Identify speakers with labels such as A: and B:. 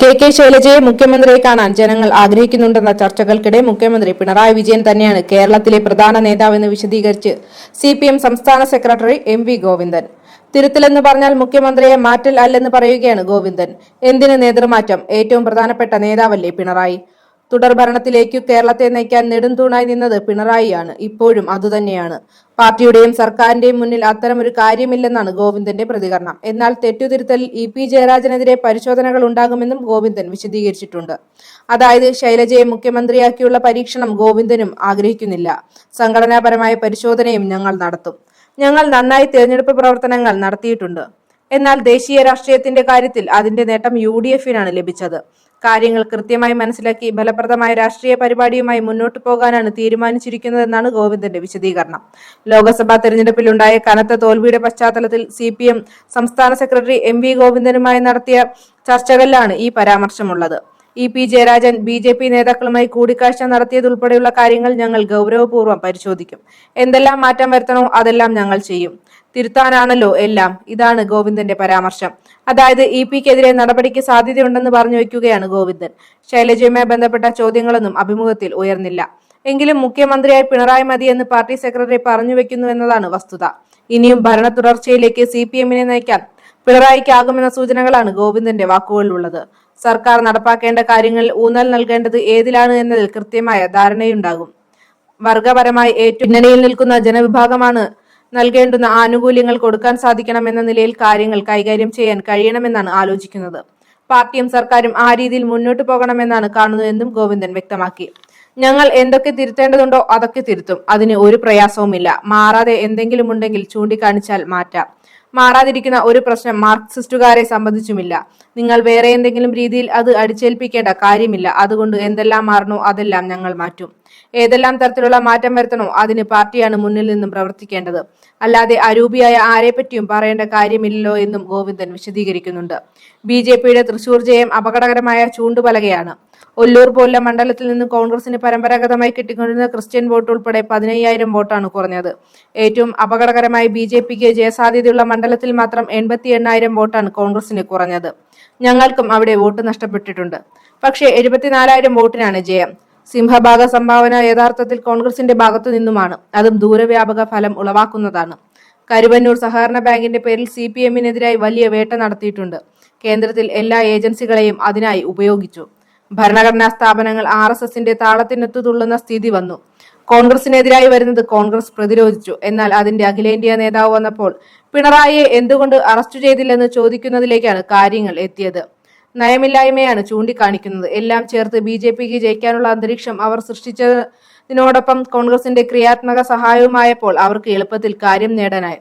A: K K ശൈലജയെ മുഖ്യമന്ത്രിയെ കാണാൻ ജനങ്ങൾ ആഗ്രഹിക്കുന്നുണ്ടെന്ന ചർച്ചകൾക്കിടെ മുഖ്യമന്ത്രി പിണറായി വിജയൻ തന്നെയാണ് കേരളത്തിലെ പ്രധാന നേതാവെന്ന് വിശദീകരിച്ച് സി പി എം സംസ്ഥാന സെക്രട്ടറി എം വി ഗോവിന്ദൻ. തിരുത്തലെന്ന് പറഞ്ഞാൽ മുഖ്യമന്ത്രിയെ മാറ്റൽ അല്ലെന്ന് പറയുകയാണ് ഗോവിന്ദൻ. എന്തിന് നേതൃമാറ്റം? ഏറ്റവും പ്രധാനപ്പെട്ട നേതാവല്ലേ പിണറായി? തുടർ ഭരണത്തിലേക്കു കേരളത്തെ നയിക്കാൻ നെടുംതൂണായി നിന്നത് പിണറായിയാണ്. ഇപ്പോഴും അതുതന്നെയാണ്. പാർട്ടിയുടെയും സർക്കാരിന്റെയും മുന്നിൽ അത്തരം ഒരു കാര്യമില്ലെന്നാണ് ഗോവിന്ദന്റെ പ്രതികരണം. എന്നാൽ തെറ്റുതിരുത്തലിൽ ഇ പി ജയരാജനെതിരെ പരിശോധനകൾ ഉണ്ടാകുമെന്നും ഗോവിന്ദൻ വിശദീകരിച്ചിട്ടുണ്ട്. അതായത് ശൈലജയെ മുഖ്യമന്ത്രിയാക്കിയുള്ള പരീക്ഷണം ഗോവിന്ദനും ആഗ്രഹിക്കുന്നില്ല. സംഘടനാപരമായ പരിശോധനയും ഞങ്ങൾ നടത്തും. ഞങ്ങൾ നന്നായി തിരഞ്ഞെടുപ്പ് പ്രവർത്തനങ്ങൾ നടത്തിയിട്ടുണ്ട്. എന്നാൽ ദേശീയ രാഷ്ട്രീയത്തിന്റെ കാര്യത്തിൽ അതിന്റെ നേട്ടം യു ഡി എഫിനാണ് ലഭിച്ചത്. കാര്യങ്ങൾ കൃത്യമായി മനസ്സിലാക്കി ഫലപ്രദമായ രാഷ്ട്രീയ പരിപാടിയുമായി മുന്നോട്ടു പോകാനാണ് തീരുമാനിച്ചിരിക്കുന്നതെന്നാണ് ഗോവിന്ദന്റെ വിശദീകരണം. ലോക്സഭാ തെരഞ്ഞെടുപ്പിലുണ്ടായ കനത്ത തോൽവിയുടെ പശ്ചാത്തലത്തിൽ സി സംസ്ഥാന സെക്രട്ടറി എം വി ഗോവിന്ദനുമായി നടത്തിയ ചർച്ചകളിലാണ് ഈ പരാമർശമുള്ളത്. E P Jayarajan B J P നേതാക്കളുമായി കൂടിക്കാഴ്ച നടത്തിയതുൾപ്പെടെയുള്ള കാര്യങ്ങൾ ഞങ്ങൾ ഗൗരവപൂർവം പരിശോധിക്കും. എന്തെല്ലാം മാറ്റം വരുത്തണോ അതെല്ലാം ഞങ്ങൾ ചെയ്യും. തിരുത്താനാണല്ലോ എല്ലാം. ഇതാണ് ഗോവിന്ദന്റെ പരാമർശം. അതായത് ഇ പിക്കെതിരെ നടപടിക്ക് സാധ്യതയുണ്ടെന്ന് പറഞ്ഞു വയ്ക്കുകയാണ് ഗോവിന്ദൻ. ശൈലജയുമായി ബന്ധപ്പെട്ട ചോദ്യങ്ങളൊന്നും അഭിമുഖത്തിൽ ഉയർന്നില്ല. എങ്കിലും മുഖ്യമന്ത്രിയായി പിണറായി മതി എന്ന് പാർട്ടി സെക്രട്ടറി പറഞ്ഞു വെക്കുന്നു എന്നതാണ് വസ്തുത. ഇനിയും ഭരണ തുടർച്ചയിലേക്ക് സി പി എമ്മിനെ നയിക്കാൻ പിണറായിക്കാകുമെന്ന സൂചനകളാണ് ഗോവിന്ദന്റെ വാക്കുകളിലുള്ളത്. സർക്കാർ നടപ്പാക്കേണ്ട കാര്യങ്ങളിൽ ഊന്നൽ നൽകേണ്ടത് ഏതിലാണ് എന്നതിൽ കൃത്യമായ ധാരണയുണ്ടാകും. വർഗപരമായി ഏറ്റവും പിന്നണിയിൽ നിൽക്കുന്ന ജനവിഭാഗമാണ് നൽകേണ്ടുന്ന ആനുകൂല്യങ്ങൾ കൊടുക്കാൻ സാധിക്കണം എന്ന നിലയിൽ കാര്യങ്ങൾ കൈകാര്യം ചെയ്യാൻ കഴിയണമെന്നാണ് ആലോചിക്കുന്നത്. പാർട്ടിയും സർക്കാരും ആ രീതിയിൽ മുന്നോട്ട് പോകണമെന്നാണ് കാണുന്നതെന്നും ഗോവിന്ദൻ വ്യക്തമാക്കി. ഞങ്ങൾ എന്തൊക്കെ തിരുത്തേണ്ടതുണ്ടോ അതൊക്കെ തിരുത്തും. അതിന് ഒരു പ്രയാസവുമില്ല. മാറാതെ എന്തെങ്കിലും ഉണ്ടെങ്കിൽ ചൂണ്ടിക്കാണിച്ചാൽ മാറ്റാം. മാറാതിരിക്കുന്ന ഒരു പ്രശ്നം മാർക്സിസ്റ്റുകാരെ സംബന്ധിച്ചുമില്ല. നിങ്ങൾ വേറെ എന്തെങ്കിലും രീതിയിൽ അത് അടിച്ചേൽപ്പിക്കേണ്ട കാര്യമില്ല. അതുകൊണ്ട് എന്തെല്ലാം മാറണോ അതെല്ലാം ഞങ്ങൾ മാറ്റും. ഏതെല്ലാം തരത്തിലുള്ള മാറ്റം വരുത്തണോ അതിന് പാർട്ടിയാണ് മുന്നിൽ നിന്നും പ്രവർത്തിക്കേണ്ടത്. അല്ലാതെ അരൂപിയായ ആരെപ്പറ്റിയും പറയേണ്ട കാര്യമില്ലല്ലോ എന്നും ഗോവിന്ദൻ വിശദീകരിക്കുന്നുണ്ട്. ബി ജെ പിയുടെ തൃശൂർ ജയം അപകടകരമായ ചൂണ്ടുപലകയാണ്. ഒല്ലൂർ പോലുള്ള മണ്ഡലത്തിൽ നിന്ന് കോൺഗ്രസിന് പരമ്പരാഗതമായി കിട്ടിക്കൊണ്ടിരുന്ന ക്രിസ്ത്യൻ വോട്ട് ഉൾപ്പെടെ പതിനയ്യായിരം വോട്ടാണ് കുറഞ്ഞത്. ഏറ്റവും അപകടകരമായി ബി ജെ പിക്ക് ജയസാധ്യതയുള്ള മണ്ഡലത്തിൽ മാത്രം എൺപത്തി എണ്ണായിരം വോട്ടാണ് കോൺഗ്രസിന് കുറഞ്ഞത്. ഞങ്ങൾക്കും അവിടെ വോട്ട് നഷ്ടപ്പെട്ടിട്ടുണ്ട്. പക്ഷേ എഴുപത്തിനാലായിരം വോട്ടിനാണ് ജയം. സിംഹഭാഗ സംഭാവന യഥാർത്ഥത്തിൽ കോൺഗ്രസിന്റെ ഭാഗത്തു നിന്നുമാണ്. അതും ദൂരവ്യാപക ഫലം ഉളവാക്കുന്നതാണ്. കരുവന്നൂർ സഹകരണ ബാങ്കിന്റെ പേരിൽ സി പി എമ്മിനെതിരായി വലിയ വേട്ട നടത്തിയിട്ടുണ്ട്. കേന്ദ്രത്തിൽ എല്ലാ ഏജൻസികളെയും അതിനായി ഉപയോഗിച്ചു. ഭരണഘടനാ സ്ഥാപനങ്ങൾ ആർ എസ് എസിന്റെ താളത്തിനൊത്തുതുള്ളുന്ന സ്ഥിതി വന്നു. കോൺഗ്രസിനെതിരായി വരുന്നത് കോൺഗ്രസ് പ്രതിരോധിച്ചു. എന്നാൽ അതിന്റെ അഖിലേന്ത്യാ നേതാവ് വന്നപ്പോൾ പിണറായിയെ എന്തുകൊണ്ട് അറസ്റ്റ് ചെയ്തില്ലെന്ന് ചോദിക്കുന്നതിലേക്കാണ് കാര്യങ്ങൾ എത്തിയത്. നയമില്ലായ്മയാണ് ചൂണ്ടിക്കാണിക്കുന്നത്. എല്ലാം ചേർത്ത് ബി ജെ പിക്ക് ജയിക്കാനുള്ള അന്തരീക്ഷം അവർ സൃഷ്ടിച്ചതിനോടൊപ്പം കോൺഗ്രസിന്റെ ക്രിയാത്മക സഹായവുമായപ്പോൾ അവർക്ക് എളുപ്പത്തിൽ കാര്യം നേടാനായി.